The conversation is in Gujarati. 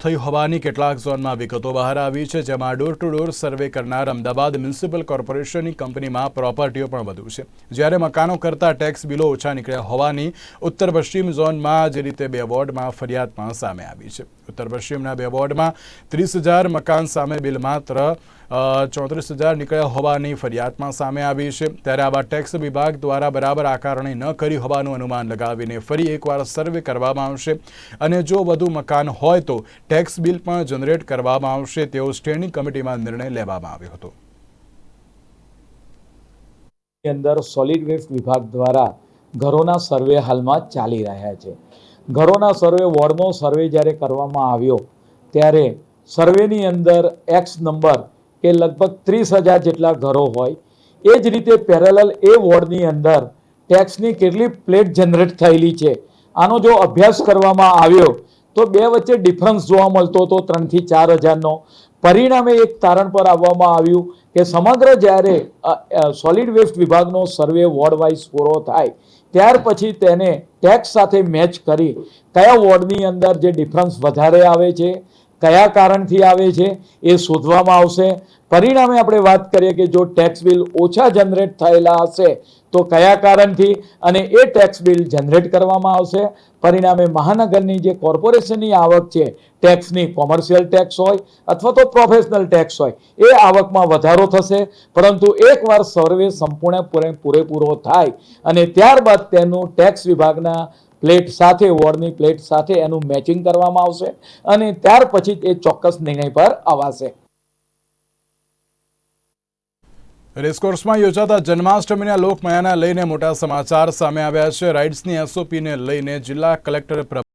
થઈ હોવાની કેટલાક ઝોનમાં વિગતો બહાર આવી છે, જેમાં ડોર ટુ ડોર સર્વે કરનાર અમદાવાદ મ્યુનિસિપલ કોર્પોરેશનની કંપનીમાં પ્રોપર્ટીઓ પણ વધુ છે. જ્યારે મકાનો કરતાં ટેક્સ બિલો ઓછા નીકળ્યા હોવાની ઉત્તર પશ્ચિમ ઝોનમાં જે રીતે બે વોર્ડમાં ફરિયાદ પણ સામે આવી છે. ઉત્તર પશ્ચિમના બે વોર્ડમાં ત્રીસ હજાર મકાન સામે બિલ માત્ર ચોત્રીસ હજાર નીકળ્યા હોવાની ફરિયાદમાં સામે આવી છે. ત્યારે આવા ટેક્સ વિભાગ દ્વારા બરાબર આકારણી ન કરી હોવાનું અનુમાન લગાવીને ફરી એકવાર સર્વે કરવામાં આવશે. અને જો વધુ મકાન હોય તો ટેક્સ બિલ પણ જનરેટ કરવામાં આવશે તેવો સ્ટેન્ડિંગ કમિટીમાં નિર્ણય લેવામાં આવ્યો હતો. અંદર સોલિડ વેસ્ટ વિભાગ દ્વારા ઘરોના સર્વે હાલમાં ચાલી રહ્યા છે. ઘરોના સર્વે વોર્ડનો સર્વે જ્યારે કરવામાં આવ્યો, ત્યારે સર્વેની અંદર એક્સ નંબર કે લગભગ ત્રીસ હજાર જેટલા ઘરો હોય. એ જ રીતે પેરેલલ એ વોર્ડની અંદર ટેક્સની કેટલી પ્લેટ જનરેટ થયેલી છે. આનો જો અભ્યાસ કરવામાં આવ્યો, તો બે વચ્ચે ડિફરન્સ જોવા મળતો હતો ત્રણથી ચાર હજારનો. પરિણામે એક તારણ પર આવવામાં આવ્યું કે સમગ્ર જ્યારે સોલિડ વેસ્ટ વિભાગનો સર્વે વોર્ડ વાઇઝ પૂરો થાય, ત્યાર પછી તેને ટેક્સ સાથે મેચ કરી કયા વોર્ડની અંદર જે ડિફરન્સ વધારે આવે છે કયા કારણથી આવે છે એ શોધવામાં આવશે. પરિણામે આપણે વાત કરીએ કે જો ટેક્સ બિલ ઓછા જનરેટ થયેલા હશે, તો કયા કારણથી અને એ ટેક્સ બિલ જનરેટ કરવામાં આવશે? પરિણામે મહાનગરની જે કોર્પોરેશનની આવક છે ટેક્સની કોમર્શિયલ ટેક્સ હોય અથવા તો પ્રોફેશનલ ટેક્સ હોય, એ આવકમાં વધારો થશે. પરંતુ એકવાર સર્વે સંપૂર્ણ પૂરેપૂરો થાય અને ત્યારબાદ તેનું ટેક્સ વિભાગના પ્લેટ સાથે વોર્ડની પ્લેટ સાથે એનું મેચિંગ કરવામાં આવશે અને ત્યાર પછી એ ચોક્કસ નિર્ણય પર અવાશે. રેસકોર્સમાં યોજાતા જન્માષ્ટમીના લોકમેળાને લઈને મોટા સમાચાર સામે આવ્યા છે. રાઇડ્સની એસઓપીને લઈને જિલ્લા કલેક્ટર